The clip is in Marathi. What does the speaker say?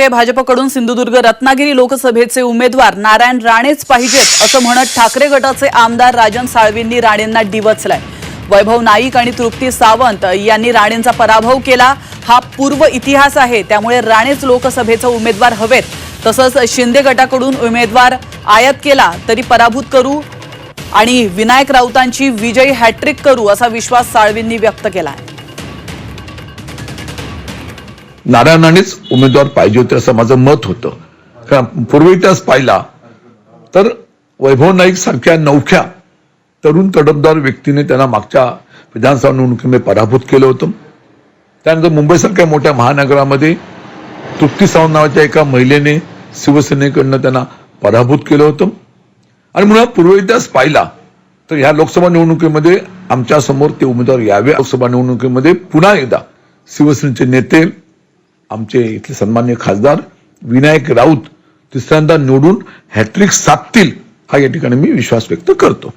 भाजपकडून सिंधुदुर्ग रत्नागिरी लोकसभेचे उमेदवार नारायण राणेच पाहिजेत असं म्हणत ठाकरे गटाचे आमदार राजन साळवींनी राणेंना डिवचलाय. वैभव नाईक आणि तृप्ती सावंत यांनी राणेंचा पराभव केला. हा पूर्व इतिहास आहे त्यामुळे राणेच लोकसभेचे उमेदवार हवेत. तसंच शिंदे गटाकडून उमेदवार आयात केला तरी पराभूत करू आणि विनायक राऊतांची विजयी हॅट्रिक करू असा विश्वास साळवींनी व्यक्त केला आहे नारायणानेच उमेदवार पाहिजे होते असं माझं मत होतं. कारण पूर्व इतिहास पाहिला तर वैभव नाईक सारख्या नवख्या तरुण तडफदार व्यक्तीने त्यांना मागच्या विधानसभा निवडणुकीमध्ये पराभूत केलं होतं. त्यानंतर मुंबईसारख्या मोठ्या महानगरामध्ये तृप्ती सावंत नावाच्या एका महिलेने शिवसेनेकडनं त्यांना पराभूत केलं होतं. आणि म्हणून पूर्व इतिहास पाहिला तर ह्या लोकसभा निवडणुकीमध्ये आमच्यासमोर ते उमेदवार यावे. लोकसभा निवडणुकीमध्ये पुन्हा एकदा शिवसेनेचे नेते आमचे इथले सन्मान्य खासदार विनायक राऊत तिसऱ्यांदा निवडून हॅट्रिक साधतील हा या ठिकाणी मी विश्वास व्यक्त करतो.